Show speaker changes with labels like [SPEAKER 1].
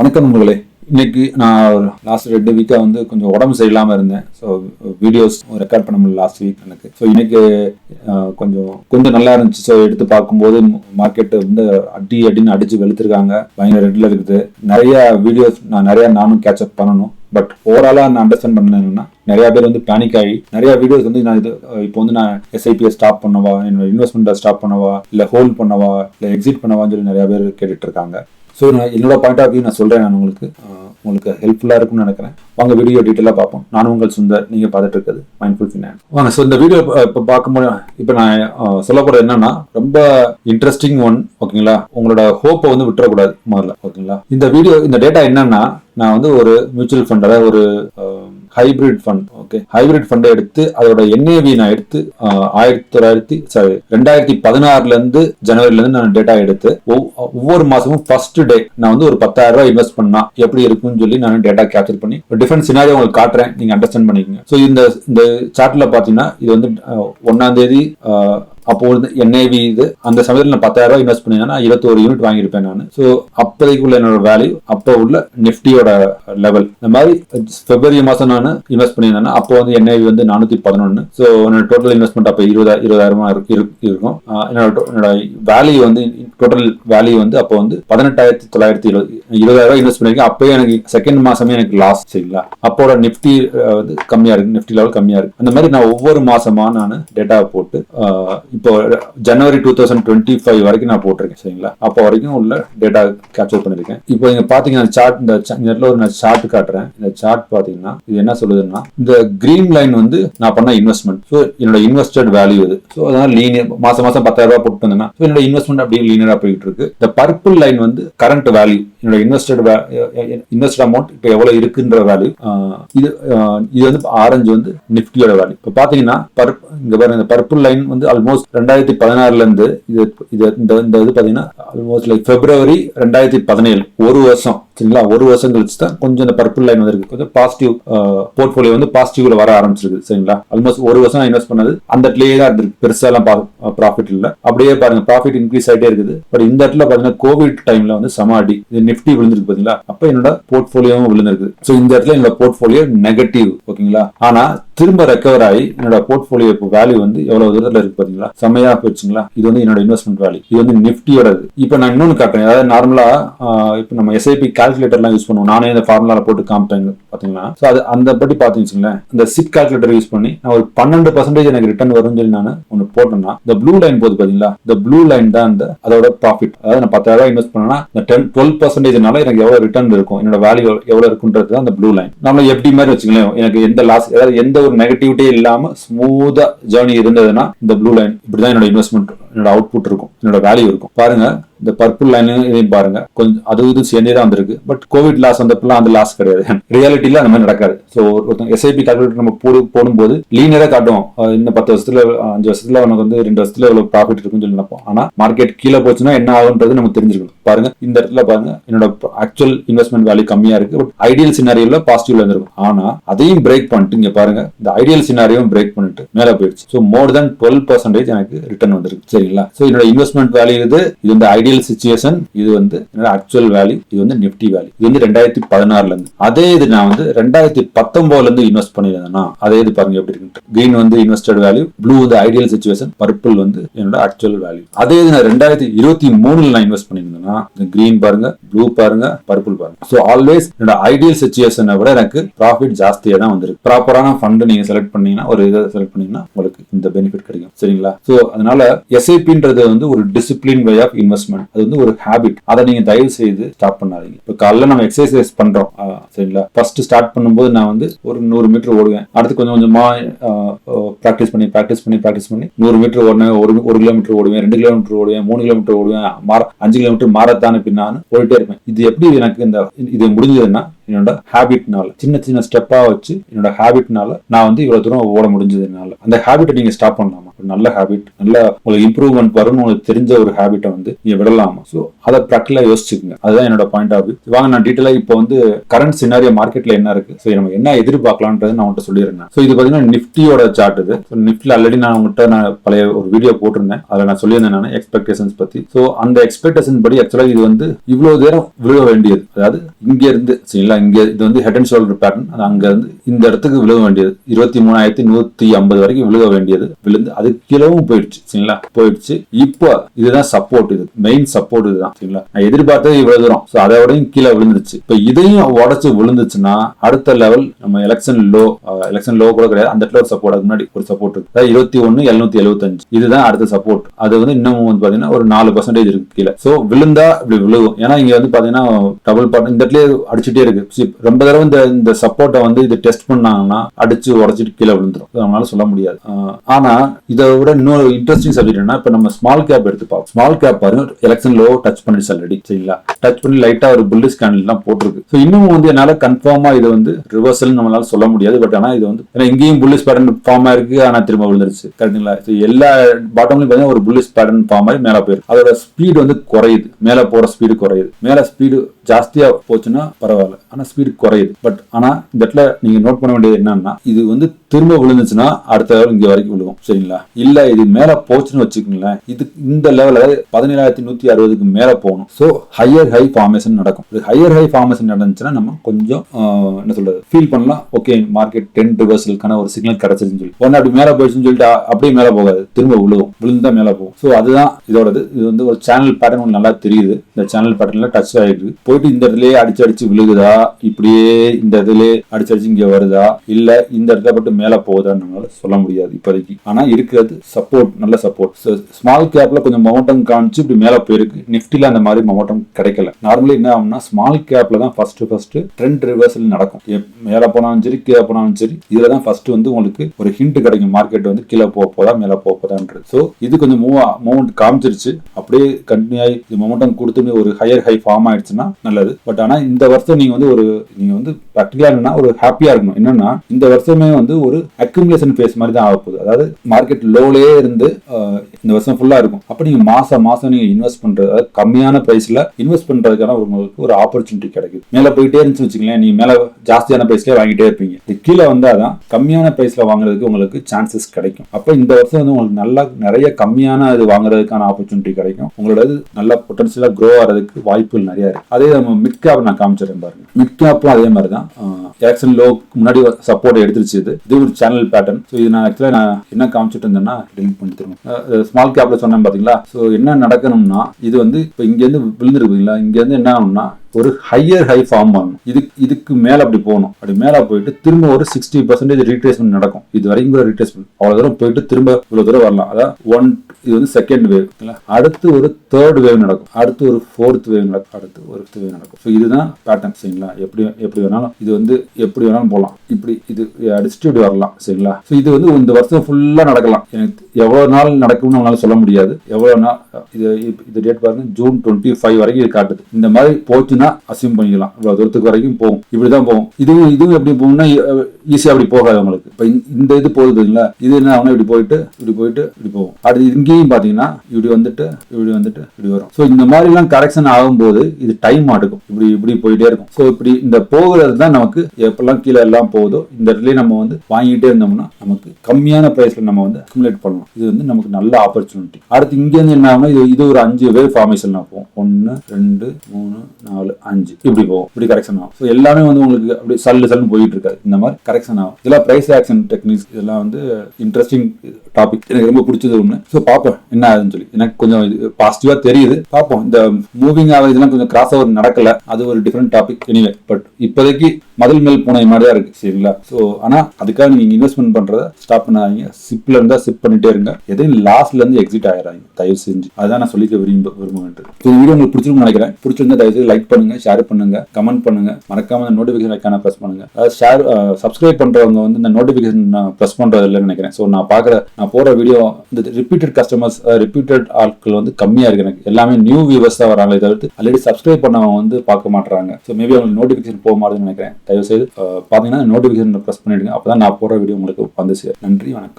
[SPEAKER 1] வணக்கம் உங்களே இன்னைக்கு நான் லாஸ்ட் ரெண்டு வீக்காக வந்து கொஞ்சம் உடம்பு சரியில்லாமல் இருந்தேன். ஸோ வீடியோஸ் ரெக்கார்ட் பண்ண முடியல லாஸ்ட் வீக் எனக்கு. ஸோ இன்னைக்கு கொஞ்சம் கொஞ்சம் நல்லா இருந்துச்சு. ஸோ எடுத்து பார்க்கும்போது மார்க்கெட்டு வந்து அடி அடின்னு அடிச்சு வெளுத்துருக்காங்க. பயங்கர ரெட்டில் இருக்குது. நிறைய வீடியோஸ் நான் நிறையா நானும் கேட்சப் பண்ணணும். பட் ஓவராலாக நான் அண்டர்ஸ்டாண்ட் பண்ணேன்னா நிறைய பேர் வந்து பேனிக் ஆகி நிறைய வீடியோஸ் வந்து நான் இது இப்போ வந்து நான் எஸ்ஐபியை ஸ்டாப் பண்ணவா என்னோட இன்வெஸ்ட்மெண்ட்டை ஸ்டாப் பண்ணவா இல்லை ஹோல்ட் பண்ணவா இல்லை எக்ஸிட் பண்ணவான்னு சொல்லி நிறைய பேர் கேட்டுட்டு இருக்காங்க. ஸோ நான் என்னோட பாயிண்ட் ஆஃப் வியூ நான் சொல்கிறேன் நான் உங்களுக்கு. உங்களுக்கு ஹெல்ப்ஃபுல்லாக இருக்கும்னு நினைக்கிறேன். வாங்க வீடியோ டீட்டெயிலாக பார்ப்போம். நானும் உங்கள் சுந்தர் நீங்கள் பார்த்துட்டு இருக்கிறது மைண்ட்ஃபுல் ஃபினான்ஸ் வாங்க ஸோ இந்த வீடியோ இப்போ பார்க்கும்போது இப்போ நான் அஹ், சொல்ல போகிறது என்னன்னா ரொம்ப இன்ட்ரெஸ்டிங் ஒன் ஓகேங்களா? உங்களோட ஹோப்பை வந்து விட்டுறக்கூடாது முதல்ல ஓகேங்களா? இந்த வீடியோ இந்த டேட்டா என்னன்னா நான் வந்து ஒரு மியூச்சுவல் ஃபண்ட் அதாவது ஒரு ஹைபிரிட் ஃபண்ட் ஓகே ஹைபிரிட் ஃபண்டை எடுத்து அதோட என்ஏவி நான் எடுத்து ஆயிரத்தி தொள்ளாயிரத்தி சாரி ரெண்டாயிரத்தி பதினாறுல இருந்து ஜனவரில இருந்து நான் டேட்டா எடுத்து ஒவ்வொரு மாசமும் ஃபர்ஸ்ட் டே நான் வந்து ஒரு பத்தாயிரம் ரூபாய் இன்வெஸ்ட் பண்ணா எப்படி இருக்கும்னு சொல்லி நான் டேட்டா கேப்சர் பண்ணி ஒரு டிஃபரெண்ட் சினாரியோ உங்களுக்கு காட்டுறேன் நீங்க அண்டர்ஸ்டாண்ட் பண்ணிக்கோங்க. ஸோ இந்த இந்த சார்ட்ல பாத்தீங்கன்னா இது வந்து ஒன்னாம் தேதி அப்போ வந்து என்ஐவி இது அந்த சமயத்தில் நான் பத்தாயிரம் ரூபாய் இன்வெஸ்ட் பண்ணிங்கன்னா இருபத்தோரு யூனிட் வாங்கியிருப்பேன் நான். ஸோ அப்போதைக்கு உள்ள என்னோட வேல்யூ அப்போ உள்ள நிஃப்டியோட லெவல் இந்த மாதிரி பிப்ரவரி மாதம் நான் இன்வெஸ்ட் பண்ணியிருந்தேன்னா அப்போ வந்து என்ஐவி வந்து நானூற்றி பதினொன்று ஸோ என்னோட டோட்டல் இன்வெஸ்ட்மெண்ட் அப்போ இருபதா இருபதாயிரமா இருக்கும். என்னோட என்னோட வேல்யூ வந்து டோட்டல் வேல்யூ வந்து அப்போ வந்து பதினெட்டாயிரத்தி தொள்ளாயிரத்தி இருபது இருபதாயிரம் ரூபாய் இன்வெஸ்ட் பண்ணிருக்கேன் அப்போ எனக்கு செகண்ட் மாசமே எனக்கு லாஸ் சரிங்களா? அப்போட நிஃப்டி வந்து கம்மியா இருக்கு. நிஃப்டி லெவல் கம்மியா இருக்கு. அந்த மாதிரி நான் ஒவ்வொரு மாசமா நான் டேட்டா போட்டு இப்போ ஜனவரி டூ தௌசண்ட் டுவெண்ட்டி ஃபைவ் வரைக்கும் நான் போட்டிருக்கேன் சரிங்களா? அப்போ வரைக்கும் உள்ள டேட்டா கேப்சர் பண்ணியிருக்கேன். இப்போ நீங்க பாத்தீங்கன்னா சார்ட் இந்த நெட்ல இடத்துல ஒரு நான் சார்ட் காட்டுறேன். இந்த சார்ட் பாத்தீங்கன்னா இது என்ன சொல்லுதுன்னா இந்த கிரீன் லைன் வந்து நான் பண்ண இன்வெஸ்ட்மெண்ட் ஸோ என்னோட இன்வெஸ்டட் வேல்யூ இது. ஸோ அதனால லீனியர் மாசம் மாசம் பத்தாயிரம் ரூபாய் போட்டு வந்தேன்னா ஸோ என்னோட இன்வெஸ்ட்மெண்ட் அப்படியே லீனியரா போயிட்டு இருக்கு. இந்த பர்பிள் லைன் வந்து கரண்ட் வேல்யூ என்னோட இன்வெஸ்டட் இன்வெஸ்ட் அமௌண்ட் இப்போ எவ்வளவு இருக்குன்ற வேல்யூ இது இது வந்து ஆரஞ்சு வந்து நிஃப்டியோட வேல்யூ இப்போ பாத்தீங்கன்னா பர்ப் இங்க பாருங்க இந்த பர்பிள் லைன் வந்து ஆல்மோஸ்ட் ரெண்டாயிரத்தி பதினாறுல இருந்து இது இது இந்த இந்த இது பாத்தீங்கன்னா ஆல்மோஸ்ட் லைக் பிப்ரவரி ரெண்டாயிரத்தி பதினேழு. ஒரு வருஷம் சரிங்களா? ஒரு வருஷம் கழிச்சு தான் கொஞ்சம் இந்த பர்பிள் லைன் வந்திருக்கு. கொஞ்சம் பாசிட்டிவ் போர்ட்ஃபோலியோ வந்து பாசிட்டிவ்ல வர ஆரம்பிச்சிருக்கு சரிங்களா? ஆல்மோஸ்ட் ஒரு வருஷம் இன்வெஸ்ட் பண்ணது அந்த இடத்துலயே தான் இருந்திருக்கு. பெருசா எல்லாம் ப்ராஃபிட் இல்ல. அப்படியே பாருங்க ப்ராஃபிட் இன்க்ரீஸ் ஆகிட்டே இருக்குது. பட் இந்த இடத்துல பாத்தீங்கன்னா கோவிட் டைம்ல வந்து சமாடி இது நிப்டி விழுந்திருக்கு பாத்தீங்களா? அப்ப என்னோட போர்ட்ஃபோலியோவும் விழுந்திருக்கு. சோ இந்த இடத்துல என்னோட போர்ட்ஃபோலியோ நெகட்டிவ் ஓகேங்களா? ஆனா திரும்ப ரெக்கவர் ஆகி என்னோட போர்ட்ஃபோலியோ வேல்யூ வந்து எவ்வளவு தூரத்துல இருக்கு பாத்தீங்களா? செம்மையா போயிடுச்சுங்களா? இது வந்து என்னோட இன்வெஸ்ட்மெண்ட் வேல்யூ இது வந்து நிஃப்டியோடது. இப்போ நான் இன்னொன்னு காட்டுறேன். அதாவது நார்மலா இப்போ நம்ம எஸ்ஐபி கால்குலேட்டர்லாம் யூஸ் பண்ணுவோம். நானே இந்த ஃபார்முலாவில் போட்டு காமிப்பேன் பாத்தீங்கன்னா ஸோ அது அந்த படி பாத்தீங்கன்னா இந்த சிட் கால்குலேட்டர் யூஸ் பண்ணி நான் ஒரு பன்னெண்டு பர்சன்டேஜ் எனக்கு ரிட்டர்ன் வரும்னு சொல்லி நான் ஒன்று போட்டேன்னா இந்த ப்ளூ லைன் போது பாத்தீங்களா? இந்த ப்ளூ லைன் தான் இந்த அதோட ப்ராஃபிட் அதாவது நான் பத்தாயிரம் ரூபாய் இன்வெஸ்ட் பண்ணா இந்த டென் டுவெல் பர்சன்டேஜ்னால எனக்கு எவ்வளவு ரிட்டர்ன் இருக்கும்? என்னோட வேல்யூ எவ்வளவு இருக்குன்றது தான் அந்த ப்ளூ லைன் நம்ம எப்படி மாதிரி வச்சுக்கலாம் எனக்கு எந்த லாஸ் அதாவது எந்த ஒரு நெகட்டிவிட்டியே இல்லாம ஸ்மூத்தாக ஜேர்னி இருந்ததுன்னா இந்த ப்ளூ லைன் இப்படிதான் என்னோட இன்வெஸ்ட்மெண்ட் என்னோட அவுட்புட் இருக்கும் என்னோட வேல்யூ இருக்கும். பாருங்க இந்த பர்பிள் லைன் இதையும் பாருங்க. கொஞ்சம் அது இது சேர்ந்தே தான் வந்திருக்கு. பட் கோவிட் லாஸ் வந்தப்பெல்லாம் அந்த லாஸ் கிடையாது. ரியாலிட்டியில அந்த மாதிரி நடக்காது. ஸோ ஒருத்தன் எஸ்ஐபி கால்குலேட்டர் நம்ம போடு போடும்போது லீனியரா காட்டும் இந்த இன்னும் பத்து வருஷத்துல அஞ்சு வருஷத்துல உனக்கு வந்து ரெண்டு வருஷத்துல எவ்வளவு ப்ராஃபிட் இருக்குன்னு சொல்லி நினைப்போம் ஆனா மார்க்கெட் கீழே போச்சுன்னா என்ன ஆகுன்றது நம்ம தெரிஞ்சுக்கணும். பாருங்க. இந்த இடத்துல பாருங்க. என்னோட ஆக்சுவல் இன்வெஸ்ட்மெண்ட் வேல்யூ கம்மியா இருக்கு. பட் ஐடியல் சினாரியோல பாசிட்டிவ்ல இருந்திருக்கும். ஆனா அதையும் பிரேக் பண்ணிட்டு இங்க பாருங்க. இந்த ஐடியல் சினாரியும் பிரேக் பண்ணிட்டு மேல போயிடுச்சு. So more than twelve percentage எனக்கு ரிட்டர்ன் வந்திருக்கு. சரிங்களா? ஸோ என்னோட இன்வெஸ்ட்மெண்ட் வேல்யூ இது. இது வந்து ஐடியல் சுச்சுவேஷன் இது வந்து என்னோட ஆக்சுவல் வேல்யூ இது வந்து நிப்டி வேல்யூ இது வந்து ரெண்டாயிரத்தி பதினாறுல இருந்து. அதே இது நான் வந்து ரெண்டாயிரத்தி பத்தொன்பதுல இருந்து இன்வெஸ்ட் பண்ணியிருந்தேன்னா அதே இது பாருங்க எப்படி இருக்கு கிரீன் வந்து இன்வெஸ்டட் வேல்யூ ப்ளூ வந்து ஐடியல் சுச்சுவேஷன் பர்பிள் வந்து என்னோட ஆக்சுவல் வேல்யூ அதே இது நான் ரெண்டாயிரத்தி இருபத்தி மூணுல நான் இன்வெஸ்ட் பண்ணியிருந்தேன்னா இந்த கிரீன் பாருங்க ப்ளூ பாருங்க பர்பிள் பாருங்க. ஸோ ஆல்வேஸ் என்னோட ஐடியல் சுச்சுவேஷனை விட எனக்கு ப்ராஃபிட் ஜாஸ்தியா தான் வந்திருக்கு. ப்ராப்பரான ஃபண்ட் நீங்க செலக்ட் பண்ணீங்கன்னா ஒரு இதை செலக்ட் பண்ணீங்கன்னா உங்களுக்கு இந்த பெனிஃபிட் கிடைக்கும். சரிங்களா? ஸோ அதனால எஸ்ஐபின்றது வந்து ஒரு டிசிப்ளின் வே ஆஃப் இன்வெஸ்ட்மெண்ட் அது வந்து ஒரு ஹேபிட் அதை நீங்க தயவு செய்து ஸ்டாப் பண்ணாதீங்க. இப்போ காலைல நம்ம எக்ஸசைஸ் பண்றோம். சரிங்களா? ஃபர்ஸ்ட் ஸ்டார்ட் பண்ணும்போது நான் வந்து ஒரு நூறு மீட்டர் ஓடுவேன். அடுத்து கொஞ்சம் கொஞ்சமா ப்ராக்டிஸ் பண்ணி ப்ராக்டிஸ் பண்ணி ப்ராக்டிஸ் பண்ணி நூறு மீட்டர் ஓடுவேன் ஒரு ஒரு கிலோமீட்டர் ஓடுவேன். ரெண்டு கிலோமீட்டர் ஓடுவேன். மூணு கிலோமீட்டர் ஓடுவேன். அஞ்சு கிலோமீட்டர் மாரத்தான பின்னான்னு போயிட்டே இருப்பேன். இது எப்படி எனக்கு இந்த இது முடிஞ்சதுன்னா என்னோட ஹேபிட்னால சின்ன சின்ன ஸ்டெப்பா வச்சு என்னோட ஹேபிட்னால நான் வந்து இவ்வளவு தூரம் ஓட முடிஞ்சதுனால அந்த ஹேபிட்டை நீங்க ஸ்டாப் பண்ணலாமா? ஒரு நல்ல ஹேபிட் நல்ல உங்களுக்கு இம்ப்ரூவ்மெண்ட் வரும்னு உங்களுக்கு தெரிஞ்ச ஒரு ஹேபிட்டை வந்து நீங்க விடலாமா? ஸோ அதை ப்ராக்டிகலா யோசிச்சுக்கோங்க. அதுதான் என்னோட பாயிண்ட் ஆஃப் வாங்க நான் டீட்டெயிலா இப்போ வந்து கரண்ட் சினாரியோ மார்க்கெட்ல என்ன இருக்கு? ஸோ நம்ம என்ன எதிர்பார்க்கலான்றது நான் உங்கள்கிட்ட சொல்லியிருந்தேன் ஸோ இது பாத்தீங்கன்னா நிஃப்டியோட சார்ட் இது. நிஃப்டில ஆல்ரெடி நான் உங்கள்கிட்ட நான் பழைய ஒரு வீடியோ போட்டிருந்தேன். அதில் நான் சொல்லியிருந்தேன் நான் எக்ஸ்பெக்டேஷன்ஸ் பத்தி. ஸோ அந்த எக்ஸ்பெக்டேஷன் படி ஆக்சுவலா இது வந்து இவ்வளவு தேரம் விழுக வேண்டியது. அதாவது இங்க இருந்து சரிங்களா இங்கே இது வந்து ஹெட் அண்ட் ஷோல்டர் பேட்டர்ன் அது வந்து இந்த இடத்துக்கு விழுக வேண்டியது. இருபத்தி மூணாயிரத்தி நூற்றி ஐம்பது வரைக்கும் விழுக வேண்டியது. விழுந்து அது கீழவும் போயிடுச்சு சரிங்களா? போயிடுச்சு. இப்போ இதுதான் சப்போர்ட் இது. மெயின் சப்போர்ட் இதுதான் சரிங்களா? நான் எதிர்பார்த்தது இவ்வளவு தூரம். ஸோ அதை விடையும் கீழே விழுந்துருச்சு. இப்போ இதையும் உடச்சு விழுந்துச்சுன்னா அடுத்த லெவல் நம்ம எலெக்ஷன் லோ எலெக்ஷன் லோ கூட கிடையாது. அந்த இடத்துல ஒரு சப்போர்ட் அதுக்கு முன்னாடி ஒரு சப்போர்ட் இருக்கு. அதாவது இருபத்தி ஒன்று எழுநூத்தி எழுபத்தஞ்சு இதுதான் அடுத்த சப்போர்ட் அது வந்து இன்னமும் வந்து பார்த்தீங்கன்னா ஒரு நாலு பர்சன்டேஜ் இருக்கு கீழே. ஸோ விழுந்தா இப்படி விழுகும். ஏன்னா இங்கே வந்து பார்த்தீங்கன்னா டபுள் பார்ட் இந்த இடத்துல அடிச்சுட்டே இருக்கு. ரொம்ப தடவை இந்த இந்த சப்போர்ட்டை வந்து இதை டெஸ்ட் பண்ணாங்கன்னா அடிச்சு உடச்சிட்டு கீழே விழுந்துரும். அதனால நம்மளால சொல்ல முடியாது. ஆனா இதை விட இன்னொரு இன்ட்ரெஸ்டிங் சப்ஜெக்ட் என்ன இப்ப நம்ம ஸ்மால் கேப் எடுத்து பார்ப்போம் ஸ்மால் கேப் பாருங்க எலெக்ஷன் லோ டச் பண்ணிடுச்சு ஆல்ரெடி சரிங்களா? டச் பண்ணி லைட்டா ஒரு புல்லிஸ் கேண்டில் எல்லாம் போட்டிருக்கு. ஸோ இன்னமும் வந்து என்னால கன்ஃபார்மா இது வந்து ரிவர்சல் நம்மளால சொல்ல முடியாது. பட் ஆனா இது வந்து ஏன்னா இங்கேயும் புல்லிஸ் பேட்டர்ன் ஃபார்ம் ஆயிருக்கு. ஆனா திரும்ப விழுந்துருச்சு. கரெக்டுங்களா ஸோ எல்லா பாட்டம்லயும் பார்த்தீங்கன்னா ஒரு புல்லிஸ் பேட்டர்ன் ஃபார்ம் ஆகி மேல போயிடும் அதோட ஸ்பீடு வந்து குறையுது. மேல போற ஸ்பீடு குறையுது. மேல ஸ்பீடு ஜாஸ்தியா போச்சுன்னா பரவாயில்ல. ஆனால் ஸ்பீடு குறையுது. பட் ஆனால் இந்த இடத்துல நீங்கள் நோட் பண்ண வேண்டியது என்னன்னா இது வந்து திரும்ப விழுந்துச்சுன்னா அடுத்த லெவல் இங்கே வரைக்கும் விழுகும். சரிங்களா? இல்லை இது மேலே போச்சுன்னு வச்சுக்கோங்களேன். இது இந்த லெவலில் பதினேழாயிரத்தி நூற்றி அறுபதுக்கு மேலே போகணும். ஸோ ஹையர் ஹை ஃபார்மேஷன் நடக்கும். இது ஹையர் ஹை ஃபார்மேஷன் நடந்துச்சுன்னா நம்ம கொஞ்சம் என்ன சொல்கிறது ஃபீல் பண்ணலாம். ஓகே மார்க்கெட் டென் ரிவர்சலுக்கான ஒரு சிக்னல் கிடைச்சிருச்சுன்னு சொல்லி. ஒன்னு அப்படி மேலே போயிடுச்சுன்னு சொல்லிட்டு அப்படியே மேலே போகாது. திரும்ப விழுகும். விழுந்தா மேலே போகும். ஸோ அதுதான் இதோடது. இது வந்து ஒரு சேனல் பேட்டர்ன் நல்லா தெரியுது. இந்த சேனல் பேட்டர்னில் டச் ஆகிட்டு போயிட்டு இந்த இடத்துலயே அடிச்சு அடிச்சு விழுகுதா? இப்படியே இந்த இதுல அடிச்சு அடிச்சு இங்க வருதா? இல்ல இந்த இடத்துல மட்டும் மேல போகுதான்னு நம்மளால சொல்ல முடியாது இப்போதைக்கு. ஆனா இருக்கிறது சப்போர்ட் நல்ல சப்போர்ட் ஸ்மால் கேப்ல கொஞ்சம் மொமெண்டம் காமிச்சு இப்படி மேல போயிருக்கு. நிப்டில அந்த மாதிரி மொமெண்டம் கிடைக்கல. நார்மலி என்ன ஆகும்னா ஸ்மால் கேப்ல தான் ஃபர்ஸ்ட் ஃபர்ஸ்ட் ட்ரெண்ட் ரிவர்சல் நடக்கும். மேல போனாலும் சரி கீழே போனாலும் சரி இதுல தான் ஃபர்ஸ்ட் வந்து உங்களுக்கு ஒரு ஹிண்ட் கிடைக்கும். மார்க்கெட் வந்து கீழே போக போதா மேல போக போதான்றது. ஸோ இது கொஞ்சம் மூவ் மூமெண்ட் காமிச்சிருச்சு. அப்படியே கண்டினியூ ஆகி இது மொமெண்டம் கொடுத்து ஒரு ஹையர் ஹை ஃபார்ம் ஆயிடுச்சுன்னா நல்லது. பட் ஆனா இந்த வருஷம் நீங்க வந்து ஒரு நீங்க வந்து ப்ராக்டிகலா என்னன்னா ஒரு ஹாப்பியா இருக்கணும். என்னன்னா இந்த வருஷமே வந்து ஒரு அக்குமுலேஷன் ஃபேஸ் மாதிரி தான் ஆக போகுது அதாவது மார்க்கெட் லோலேயே இருந்து இந்த வருஷம் ஃபுல்லா இருக்கும். அப்ப நீங்க மாதம் மாசம் நீங்க இன்வெஸ்ட் பண்றது அதாவது கம்மியான பிரைஸ்ல இன்வெஸ்ட் பண்றதுக்கான உங்களுக்கு ஒரு ஆப்பர்ச்சுனிட்டி கிடைக்குது. மேல போயிட்டே இருந்துச்சு வச்சுக்கலாம் நீங்க மேல ஜாஸ்தியான பிரைஸ்ல வாங்கிட்டே இருப்பீங்க. இது கீழே வந்தாதான் கம்மியான பிரைஸ்ல வாங்குறதுக்கு உங்களுக்கு சான்சஸ் கிடைக்கும். அப்ப இந்த வருஷம் வந்து உங்களுக்கு நல்லா நிறைய கம்மியான இது வாங்குறதுக்கான ஆப்பர்ச்சுனிட்டி கிடைக்கும். உங்களோட இது நல்லா பொட்டன்ஷியலா க்ரோ ஆகிறதுக்கு வாய்ப்புகள் நிறைய இருக்கு. அதே நம்ம மிட் கேப் நான் காமிச்சிடறேன் பாருங்க. மிட் கேப்பும் அதே மாதிரி தான். எலெக்ஷன் லோ முன்னாடி சப்போர்ட் எடுத்துருச்சு இது. இது ஒரு சேனல் பேட்டர்ன் ஸோ இது நான் ஆக்சுவலாக நான் என்ன காமிச்சிட்டு இருந்தேன்னா லிங்க் பண்ணி தருவேன் ஸ்மால் கேப்ல சொன்னேன் பார்த்தீங்களா ஸோ என்ன நடக்கணும்னா இது வந்து இப்போ இங்கேருந்து விழுந்துருக்குங்களா இங்கேருந்து என்ன ஆகணும்னா ஒரு ஹையர் ஹை ஃபார்ம் பண்ணணும். இது இதுக்கு மேல அப்படி போகணும். அப்படி மேல போயிட்டு திரும்ப ஒரு சிக்ஸ்டி பர்சன்டேஜ் ரீட்ரேஸ்மெண்ட் நடக்கும். இது வரைக்கும் கூட ரீட்ரேஸ்மெண்ட் அவ்வளவு தூரம் போயிட்டு திரும்ப இவ்வளவு தூரம் வரலாம். அதாவது ஒன் இது வந்து செகண்ட் வேவ் அடுத்து ஒரு தேர்ட் வேவ் நடக்கும். அடுத்து ஒரு ஃபோர்த் வேவ் நடக்கும். அடுத்து ஒரு ஃபிஃப்த் வேவ் நடக்கும். ஸோ இதுதான் பேட்டர்ன் சரிங்களா? எப்படி எப்படி வேணாலும் இது வந்து எப்படி வேணாலும் போகலாம். இப்படி இது அடிச்சுட்டு வரலாம். சரிங்களா? ஸோ இது வந்து இந்த வருஷம் ஃபுல்லாக நடக்கலாம். எனக்கு எவ்வளோ நாள் நடக்கும்னு நம்மளால சொல்ல முடியாது. எவ்வளோ நாள் இது இது டேட் பாருங்க ஜூன் டுவெண்ட்டி ஃபைவ் வரைக்கும் இது காட்டுது. இந்த மாதிரி போச்சுன்னா அசியூம் பண்ணிக்கலாம். இவ்வளோ தூரத்துக்கு வரைக்கும் போகும். இப்படி தான் போகும். இதுவும் இதுவும் எப்படி போகும்னா ஈஸியாக அப்படி போகாது உங்களுக்கு இப்போ இந்த- இது போகுது இல்லை இது என்ன ஆகும்னா இப்படி போயிட்டு இப்படி போயிட்டு இப்படி போகும். அடுத்து இங்கேயும் பார்த்தீங்கன்னா இப்படி வந்துட்டு இப்படி வந்துட்டு இப்படி வரும். ஸோ இந்த மாதிரிலாம் கரெக்ஷன் ஆகும்போது இது டைம் ஆடுக்கும் இப்படி இப்படி போயிட்டே இருக்கும். ஸோ இப்படி இந்த போகிறது தான் நமக்கு எப்பெல்லாம் கீழே எல்லாம் போகுதோ இந்த இடத்துல நம்ம வந்து வாங்கிட்டே இருந்தோம்னா நமக்கு கம்மியான ப்ரைஸில் நம்ம வந்து அக்குமுலேட் பண்ணலாம் இது வந்து நமக்கு நல்ல ஆப்பர்ச்சுனிட்டி அடுத்து இங்கேருந்து என்ன ஆகும்னா இது இது ஒரு அஞ்சு வேவ் ஃபார்மேஷன் போகும். ஒன்று ரெண்டு மூணு நாலு அஞ்சு. இப்படி போகும். இப்படி கரெக்ஷன் ஆகும். ஸோ எல்லாமே வந்து உங்களுக்கு அப்படி சல்லு சல்லுன்னு போயிட்டு இருக்காது. இந்த மாதிரி கரெக்ஷன் ஆகும். இதெல்லாம் பிரைஸ் ஆக்ஷன் டெக்னிக்ஸ் இதெல்லாம் வந்து இன்ட்ரெஸ்டிங் டாபிக் எனக்கு ரொம்ப பிடிச்சது ஒன்று ஸோ பார்ப்போம் என்ன ஆகுதுன்னு சொல்லி. எனக்கு கொஞ்சம் இது பாசிட்டிவாக தெரியுது. பார்ப்போம். இந்த மூவிங் ஆகுது இதெல்லாம் கொஞ்சம் கிராஸ் ஓவர் நடக்கல. அது ஒரு டிஃப்ரெண்ட் டாபிக் எனிவே பட் இப்போதைக்கு மதில் மேல் பூனை மாதிரி தான் இருக்கு. சரிங்களா? ஸோ ஆனால் அதுக்காக நீங்கள் இன்வெஸ்ட்மெண்ட் பண்ணுறதை ஸ்டாப் பண்ணாதீங்க. சிப்பில் இருந்தால் சிப் பண்ணிட்டே இருங்க எதையும் லாஸ்ட்ல இருந்து எக்ஸிட் ஆயிடாதீங்க தயவு செஞ்சு. அதான் நான் சொல்லிக்க விரும்ப விரும்புகிறேன் இந்த வீடியோ உங்களுக்கு பிடிச்சிருக்கும் நினைக்கிறேன். பிடிச்சிருந்தா தயவு செய்து லைக் பண்ணுங்க ஷேர் பண்ணுங்க கமெண்ட் பண்ணுங்க. மறக்காம அந்த நோட்டிஃபிகேஷன் ஐக்கான ப்ரெஸ் பண்ணுங்க. அதாவது ஷேர் சப்ஸ்கிரைப் பண்றவங்க வந்து இந்த நோட்டிஃபிகேஷன் ப்ரெஸ் பண்றது இல்லைன்னு நினைக்கிறேன். ஸோ நான் பாக்குற நான் போற வீடியோ இந்த ரிப்பீட்டட் கஸ்டமர்ஸ் ரிப்பீட்டட் ஆட்கள் வந்து கம்மியா இருக்கு எனக்கு. எல்லாமே நியூ வியூவர்ஸ் தான் வராங்களே தவிர்த்து ஆல்ரெடி சப்ஸ்கிரைப் பண்ணவங்க வந்து பார்க்க மாட்டாங்க ஸோ மேபி அவங்களுக்கு நோட்டிஃபிகேஷன் போக மாட்டேன்னு நினைக்கிறேன். தயவு செய்து பாத்தீங்கன்னா பார்த்தீங்கன்னா நோட்டிஃபிகேஷன் ப்ரெஸ் பண்ணிடுங்க. அப்பதான் நான் போற வீடியோ உங்களுக்கு வந்து நன்றி வணக்கம்.